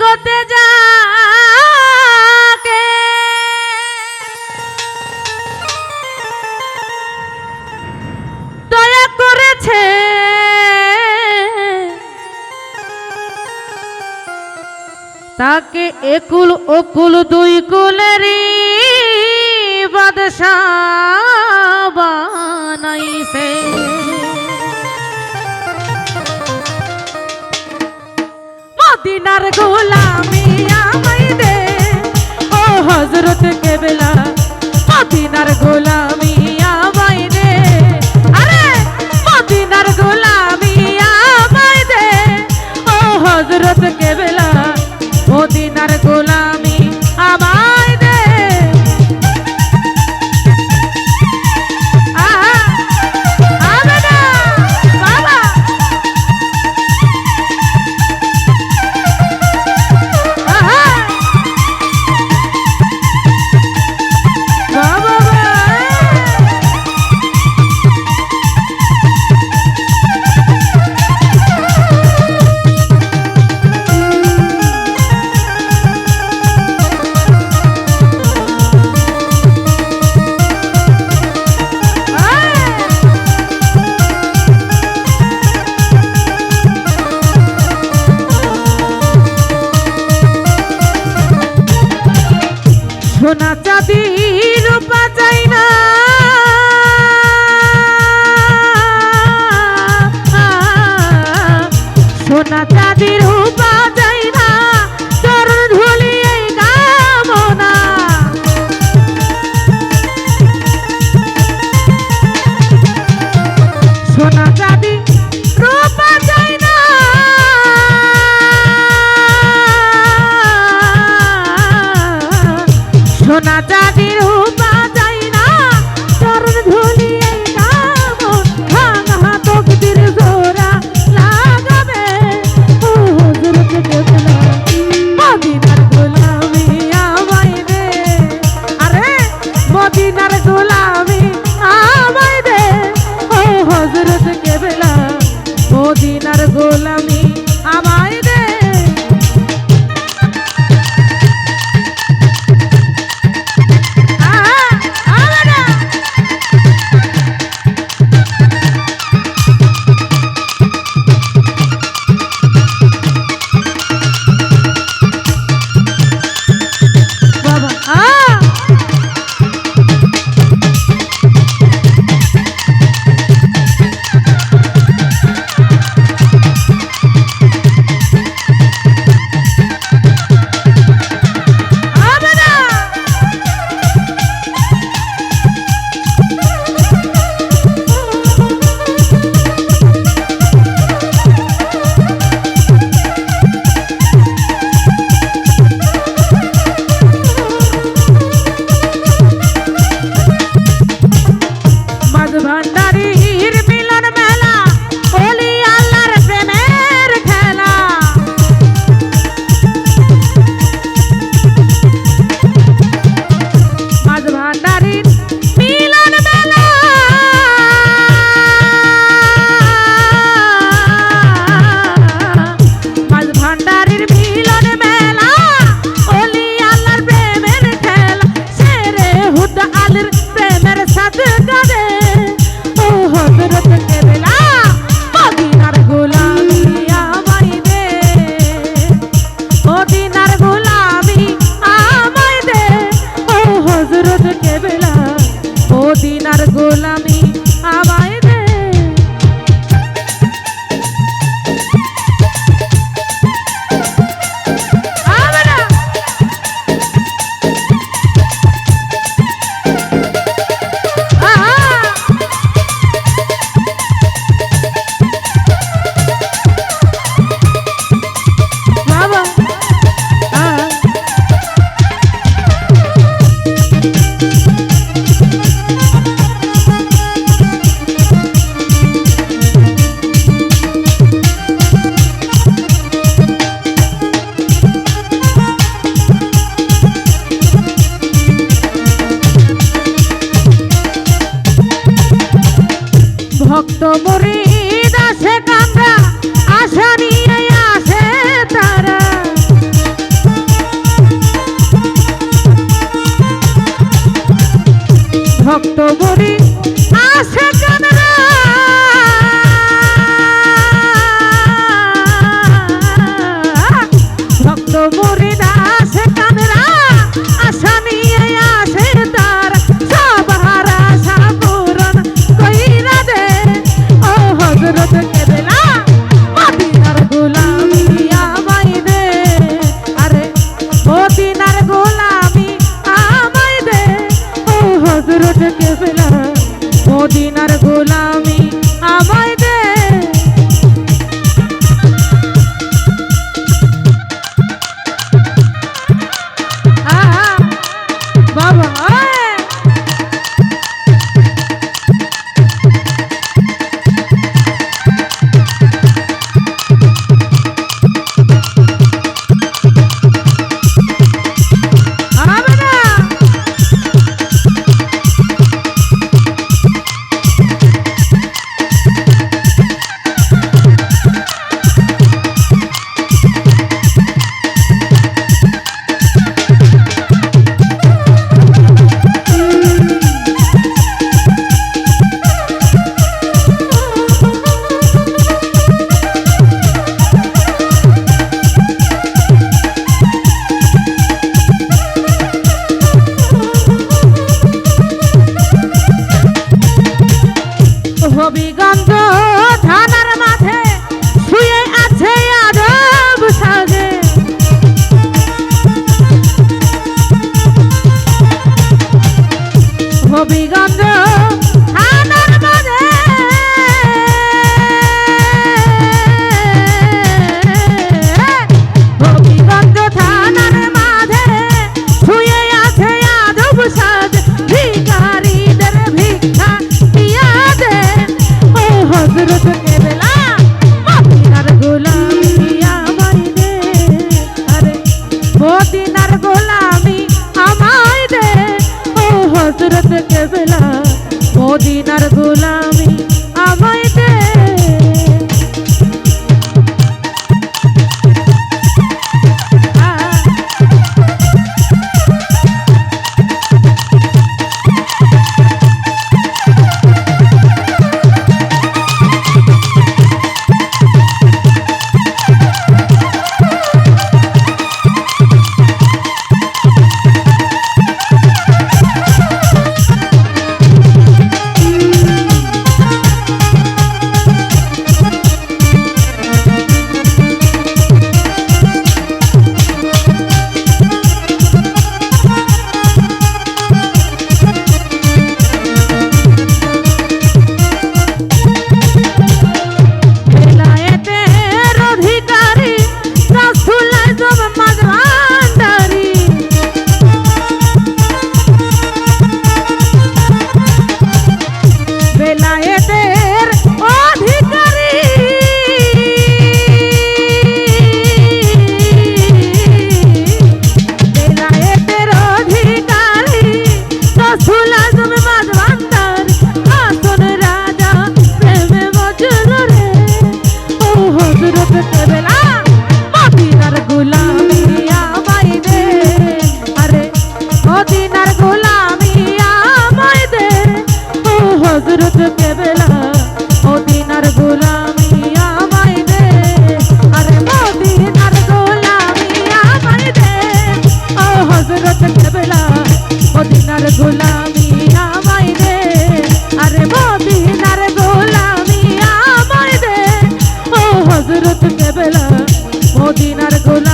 জগতে যাকে। দয়া করেছে। তাকে একুল অকুল দুই কুলেরই বাদশাহ মদিনার গোলামি আমায় দে। ও হজরত কেবেলা মদিনার গোলামি la গোলামি গেছে কেবলা মদিনার গোলামি আমায় হযরত কেবলা মদিনার গোলামি